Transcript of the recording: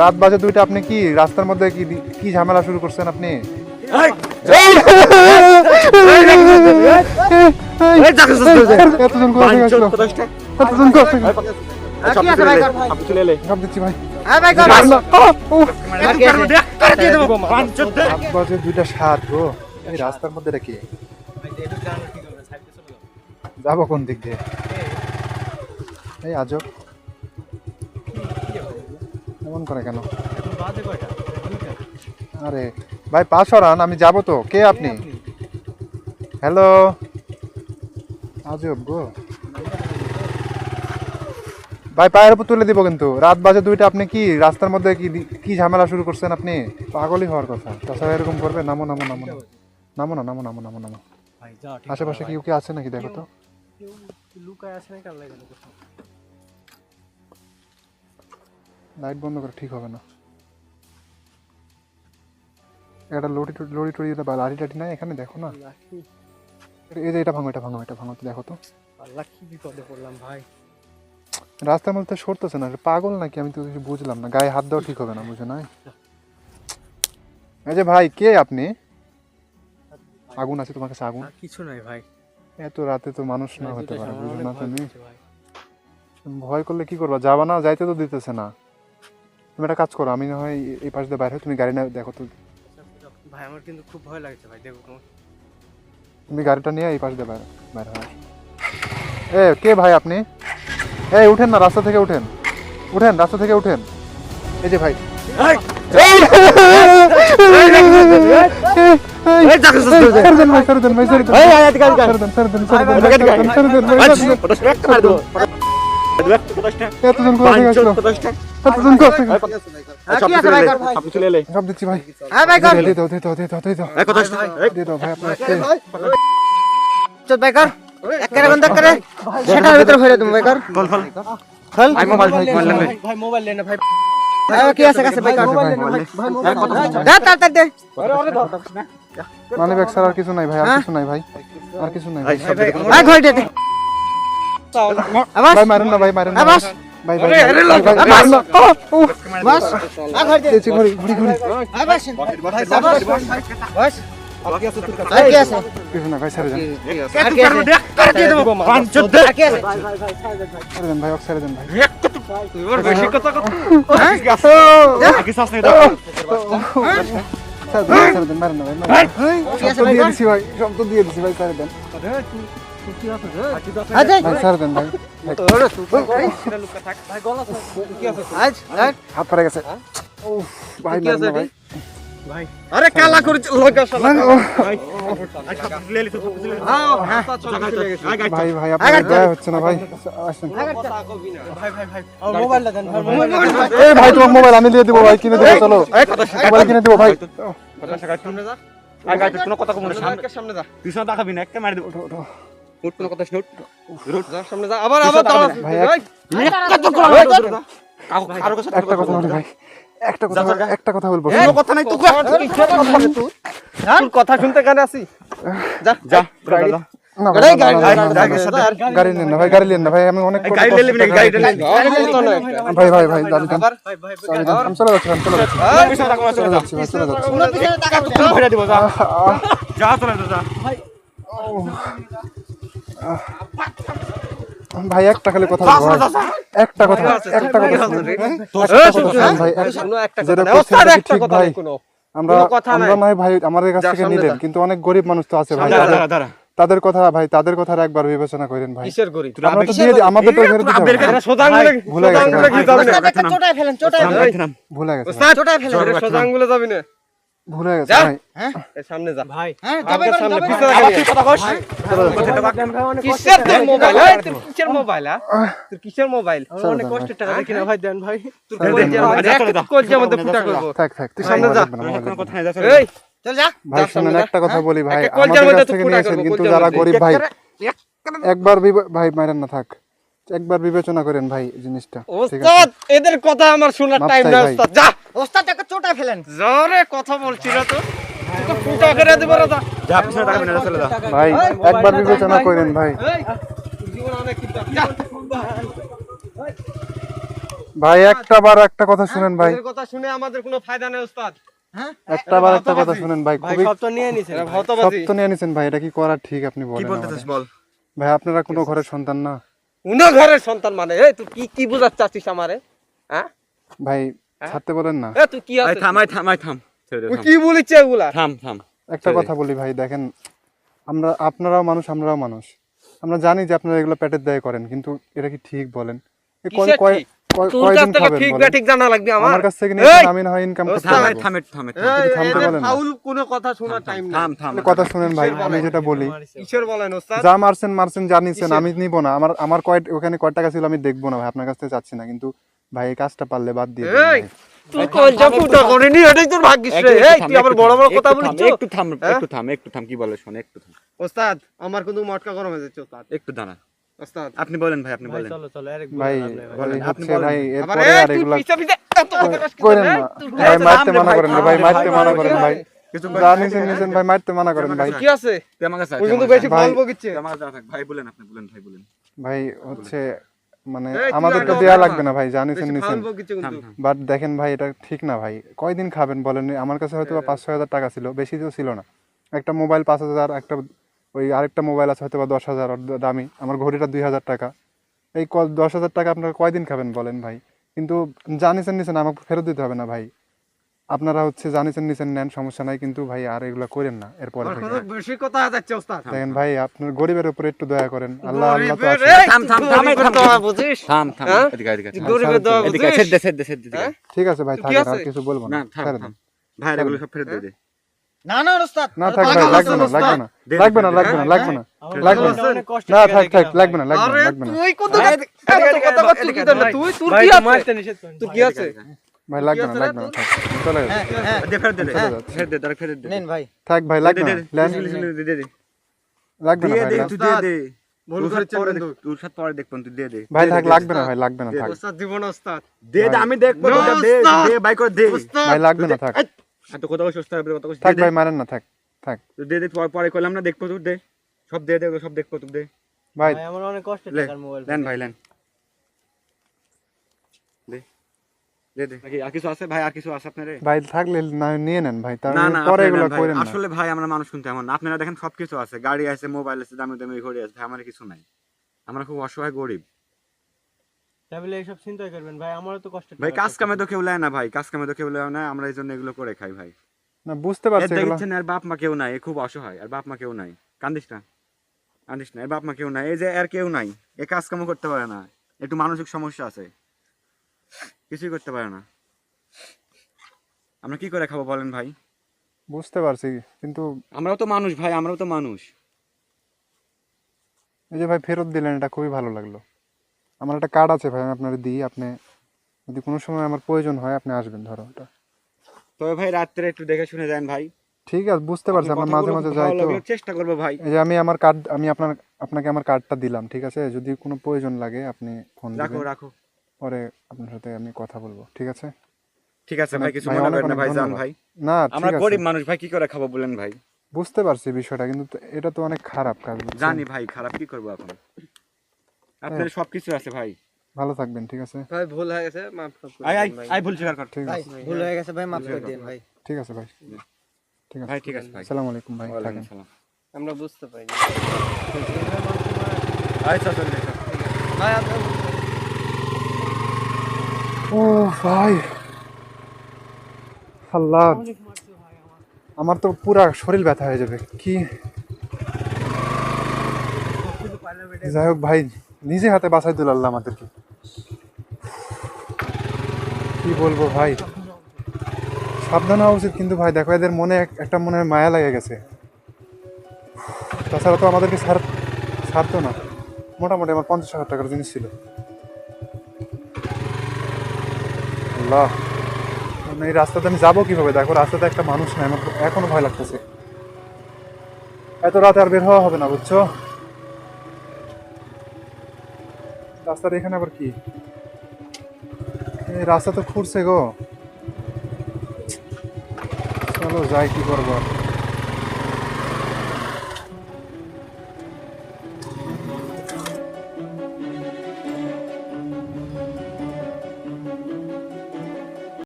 রাত বাজে দুইটা আপনি কি রাস্তার মধ্যে কি কি ঝামেলা শুরু করছেন আপনি? দুইটা। সাত গো। এই রাস্তার মধ্যে রেখে যাব কোন দিক দিয়ে? এই আজব। এমন করে কেন? আরে ভাই পাশ হরান আমি যাব তো। কে আপনি? হ্যালো? আজব গো। ভাই পায়ের উপর তুলে দিব কিন্তু। রাত বাজে দুইটা আপনি কি রাস্তার মধ্যে কি কি ঝামেলা শুরু করছেন আপনি? পাগলই হওয়ার কথা। তাছাড়া এরকম করবে নামো নামো নামো নামো। নামো না নামো নামো নামো নামো। আশেপাশে কেউ কি আছে নাকি? দেখো তো। লাইট বন্ধ করে ঠিক হবে না। একটা লড়ি টড়ি- লড়ি টড়ি বা লাঠি টাঠি নাই এখানে দেখো না। এই যে এটা ভাঙো এটা ভাঙো এটা ভাঙো তো দেখো তো। রাস্তার মধ্যে সরতেছে না পাগল নাকি আমি তো কিছু বুঝলাম না গায়ে হাত দেওয়া ঠিক হবে না বুঝে নাই? এই যে ভাই কে আপনি? আগুন আছে তোমার কাছে আগুন? কিছু নাই ভাই। এত রাতে তো মানুষ না হতে পারে বুঝো না তুমি? ভয় করলে কি করবা যাবা না যাইতে তো দিতেছে না। তুমি একটা কাজ করো আমি না হয় এই- পাশ দিয়ে বাইরে তুমি গাড়ি না দেখো তো। ভাই আমার কিন্তু খুব ভয় লাগছে ভাই দেখো তুমি গাড়িটা নিয়ে এই পাশ দিয়ে বাইরে বাইরে হয় এ কে ভাই আপনি? এই উঠেন না রাস্তা থেকে উঠেন। উঠেন রাস্তা থেকে উঠেন। এই যে ভাই। ভাই, সেটার ভিতরে হয়ে তুমি বেকার ভাই মোবাইল ভাই ভাই। মোবাইল লেন ভাই। কি আছে কাছে ভাই, দে তাড়াতাড়ি দে। মানে ব্যাগ ছাড়া আর কিছু নাই ভাই আর কিছু নাই ভাই। আর কিছু নাই ভাই ঘর দে। ভাই মারেন না ভাই মারেন না ভাই ভাই মারেন না। ভাই দিয়ে দিছি ভাই সব তো দিয়ে দিছি ভাই ছেড়ে দেন ভাই তোমার মোবাইল আমি দিয়ে দেবো ভাই কিনে দেবো চলো মোবাইল কিনে দেবো ভাই যা কোনো কথা সামনে সামনে যা পিছনে তাকাবি না একটা মারি দেবো কোনো কথা যা সামনে যা আবার আবার দাঁড়া ভাই, কারও কাছে একটা কথা বলি ভাই একটা কথা একটা কথা বলব কোনো কথা নাই তো কথা শুনতে কানে আসি যা যা তোরা যা। না ভাই, না, না, না, না, না, না, গাড়ি নেন না ভাই গাড়ি নেন না ভাই আমি অনেক গাড়ি না গাড়ি ভাই ভাই ভাই দাঁড়ি দাঁড়ি আমি চলে যাচ্ছি আমি চলে যাচ্ছি। পিছনে তাকাবো চলে চলে যা যাচ্ছি ভাই চলে যাচ্ছি। কোনো পিছনে তাকাবি না ভরে দিব যা যা চলে যা যা। ভাই একটা খালি কথা বলব ভাই। একটা কথা একটা কথা শুনুন। একটা কথা শুনুন ভাই একটা কথা আমরা আমরা নয় ভাই আমাদের কাছ থেকে নিলেন কিন্তু অনেক গরিব মানুষ তো আছে ভাই তাদের- কথা ভাই তাদের কথা একবার বিবেচনা করেন ভাই। কিসের আমরা তো দিয়ে আমাদের তো দিতে হবে। কি যাবে? না ভুলে গেছে যাবি না। ভুলে গেছে ভাই। এই সামনে যা। ভাই। হ্যাঁ যাবে সামনে পিছনে কথা কস কিসের তোর মোবাইল? এই তোর কিসের মোবাইল হ্যাঁ? তোর কিসের মোবাইল? অনেক কষ্টের টাকা দেখি না ভাই দেন ভাই। তোর কলজে আমাদের ফুটা করব। থাক থাক তুই সামনে যা। কোনো কথা নাই যা চলে। এই। চল যা। ভাই শুনুন একটা কথা বলি ভাই। আমাদের মধ্যে কাছ থেকে নিয়েছেন কিন্তু যারা গরিব ভাই একবার ভাই মারেন না থাক। একবার বিবেচনা করেন ভাই জিনিসটা। ওস্তাদ এদের কথা আমার শোনার টাইম না ওস্তাদ যা ওস্তাদ একটা ফেলেন। জোরে কথা বলছিল তো। ফুটা করে দেব রে যা যা পিছনে না চলে যা। ভাই একবার বিবেচনা করেন ভাই। জীবন অনেক কিন্তু ভাই একটা বার একটা কথা শুনেন ভাই। কথা শুনে আমাদের কোনো ফায়দা নেই ওস্তাদ। একটা বার একটা কথা শুনেন ভাই। খুবই সব তো নিয়ে নিছেন সব তো নিয়ে নিছেন ভাই। এটা কি করা ঠিক আপনি বলেন। বল। ভাই আপনারা কোনো ঘরের সন্তান না। উনো ঘরের সন্তান মানে? এই তুই কি কি বুঝাতে চাচ্ছিস আমারে? হ্যাঁ? ভাই ছাড়তে বলেন না? এ তুই কি আই আছিস থাম আই থাম। কি বলিস এগুলা? থাম থাম। একটা কথা বলি ভাই দেখেন আমরা আপনারাও মানুষ আমরাও মানুষ। আমরা জানি যে আপনারা এগুলো পেটের দায়ে করেন কিন্তু এটা কি ঠিক বলেন? আমার। কাছ থেকে আমি না। হয় ইনকাম। কথা শোনার টাইম কথা শুনেন ভাই আমি যেটা বলি বলেন ওস্তাদ? যা মারছেন মারছেন জানিছেন আমি নিব না। আমার আমার কয় ওখানে কয় টাকা ছিল আমি দেখব না ভাই আপনার কাছ থেকে চাচ্ছি না। কিন্তু ভাই এই কাজটা পারলে বাদ দিয়ে দিন এই! ভাই। তুই কলজা ফুটা করিনি এটাই তোর ভাগ্যিস রে। এই তুই আবার বড় বড় কথা একটু থাম হ্যাঁ? একটু থাম একটু থাম কি বলে শোন একটু থাম। ওস্তাদ আমার কিন্তু মটকা গরম হয়ে যাচ্ছে ওস্তাদ। একটু দাঁড়া। ওস্তাদ। আপনি বলেন ভাই আপনি বলেন। ভাই বলেন, আপনি ভাই এরপরে আর এগুলা পিছে পিছে এত কথা কাজ করছিস, করেন না ভাই মারতে থাম মানা করেন ভাই মারতে ভাই, মানা করেন ভাই। কিছু ভাই মারতে মানা করেন ভাই। কি আছে? তুই আমার কাছে আয়, তুই তুই কিন্তু বেশি ভাই- ফল আমার কাছে ভাই বলেন আপনি বলেন ভাই বলেন। ভাই হচ্ছে মানে আমাদের তো আমাদেরকে দেয়া লাগবে না। ভাই জানিছেন নিছেন বাট দেখেন ভাই এটা ঠিক না ভাই। কয়দিন খাবেন বলেন? আমার কাছে হয়তো বা পাঁচ ছয় হাজার টাকা ছিল বেশি তো ছিল না। একটা মোবাইল পাঁচ হাজার একটা ওই আরেকটা মোবাইল আছে হয়তো বা দশ হাজার দামি। আমার ঘড়িটা দুই হাজার টাকা। এই ক- দশ হাজার টাকা আপনারা কয়দিন খাবেন বলেন ভাই? কিন্তু জানিছেন নিছেন আমাকে ফেরত দিতে হবে না ভাই। আপনারা হচ্ছে জানিছেন নিছেন নেন সমস্যা নাই কিন্তু ভাই আর এগুলা করেন না। এরপরে থেকে বেশি কথা হয়ে যাচ্ছে ওস্তাদ। দেখেন ভাই আপনার গরিবের উপরে একটু দয়া করেন। আল্লাহ আল্লাহ তো আছে। থাম, থাম, তুই থাম, থাম, থাম। বুঝিস? থাম থাম? এদিকে এদিকে তুই। গরিবের দোয়া এদিকে বুঝিস? সেট দে সেট দে সেট দে হ্যাঁ? ঠিক আছে ভাই কি থাকেন আর কিছু বলব না। না থাম ছেড়ে দেন। ভাই এগুলো সব ফেরত দিয়ে দে। না না ওস্তাদ। না থাক ভাই লাগবে না লাগবে না। লাগবে না লাগবে না হ্যাঁ, লাগবে না লাগবে না। লাগবে না থাক থাক লাগবে না লাগবে না লাগবে না। তুই কত এদিকে, কথা বলছিস এদিকে, কি জন্য? ভাই। তুই তোর কি আছে তোর কি আছে? ভাই লাগবে না লাগবে না চলে যাবে। দে ফেরত দে দে। চলে যাচ্ছে। ফেরত দে তারা ফেরত দে নেন ভাই। থাক ভাই লাগবে না দে দে দে দে দে। লাগবে না ভাই তুই দে। ভুল তোর সাথে করেছে পরে বন্ধু। দেখ- তোর সাথে পরে দেখবেন তুই দিয়ে দে। ভাই থাক দে, দে। লাগবে না ভাই লাগবে না থাক। ওস্তাদ জীবন ওস্তাদ। দে দে আমি দেখব দে দে বাই করে দে। ভাই লাগবে না থাক। এত কথা থাক দে ভাই মারেন না থাক থাক। দে দে দে পরে- পরে কইলাম না দেখব তুই দে। সব দে দে সব দেখব তুই দে। ভাই আমার অনেক কষ্ট লে লেন ভাই লেন দে দে দে নাকি আর কিছু আছে? ভাই আর কিছু আছে আপনারে ভাই থাকলে নিয়ে নেন ভাই না না পরে এগুলো করেন আসলে ভাই আমরা মানুষ কিন্তু এমন আপনারা দেখেন সবকিছু আছে। গাড়ি আছে মোবাইল আছে দামি দামি ঘড়ি আছে। ভাই আমার কিছু নাই। আমরা খুব অসহায় গরিব। তাহলে এইসব চিন্তাই করবেন ভাই আমারও তো কষ্ট ভাই কাজ কামে তো কেউ না ভাই কাজ কামে তো কেউ না আমরা এই জন্য এগুলো করে খাই ভাই। না বুঝতে এর পারছি এগুলো। দেখছেন আর বাপ মা কেউ নাই খুব অসহায় আর বাপ মা কেউ নাই। কান্দিস না কান্দিস না এর বাপ মা কেউ নাই। এই যে আর কেউ নাই এ কাজ কামও করতে পারে না। একটু মানসিক সমস্যা আছে। কিছুই করতে পারে না। আমরা কি করে খাব বলেন ভাই? বুঝতে পারছি কিন্তু আমরাও তো মানুষ ভাই আমরাও তো মানুষ। এই যে ভাই ফেরত দিলেন এটা খুবই ভালো লাগল। আমার একটা কার্ড আছে ভাই আমি আপনার দিই আপনি যদি কোনো সময় আমার প্রয়োজন হয় আপনি আসবেন ধরো ওটা। তবে ভাই রাত্রে একটু দেখে শুনে যান ভাই। ঠিক আছে বুঝতে পারছি আমরা মাঝে মাঝে যাই তো। চেষ্টা করব ভাই। এই যে আমি আমার কার্ড আমি আপনার আপনাকে আমার কার্ডটা দিলাম ঠিক আছে? যদি কোনো প্রয়োজন লাগে আপনি ফোন রাখো রাখো। পরে আপনার সাথে আমি কথা বলব ঠিক আছে? ঠিক আছে ভাই কিছু ভাই, মনে করেন না ভাই ধন্যবাদ। ভাই। না আমরা গরিব মানুষ ভাই কি করে খাব বলেন ভাই? বুঝতে পারছি বিষয়টা কিন্তু এটা তো অনেক খারাপ কাজ জানি ভাই খারাপ কি করব এখন? আপনার সবকিছু আছে ভাই। ভালো থাকবেন ঠিক আছে? ভাই ভুল হয়ে গেছে মাফ করে আই আই ভাই। আই ভুল স্বীকার কর। ঠিক আছে। ভুল হয়ে গেছে ভাই মাফ করে দিন ভাই। ঠিক আছে ভাই। ঠিক আছে। ভাই ঠিক আছে ভাই। আসসালামু আলাইকুম ভাই থাকেন। আসসালাম আমরা বুঝতে পারিনি আচ্ছা চলে। ভাই আপনি ও ভাই। আল্লাহ, আমার তো পুরা শরীর ব্যথা হয়ে যাবে। কি? যাই হোক, ভাই, নিজে হাতে বাসায় দিল আল্লাহ আমাদেরকে। কি বলব, ভাই? সাবধান হওয়া উচিত কিন্তু, ভাই। দেখো, এদের মনে একটা মনে মায়া লেগে গেছে। তাছাড়া তো আমাদেরকে ছাড় ছাড়তো না। মোটামুটি আমার পঞ্চাশ হাজার টাকার জিনিস ছিল। আল্লাহ। এই রাস্তাতে আমি যাব কীভাবে? দেখো, রাস্তাতে একটা মানুষ নাই, আমার এখনও ভয় লাগতেছে। এত রাতে আর বের হওয়া হবে না, বুঝছ? রাস্তার এখানে আবার কি? রাস্তা তো খুঁড়ছে গো। চলো যাই, কি করব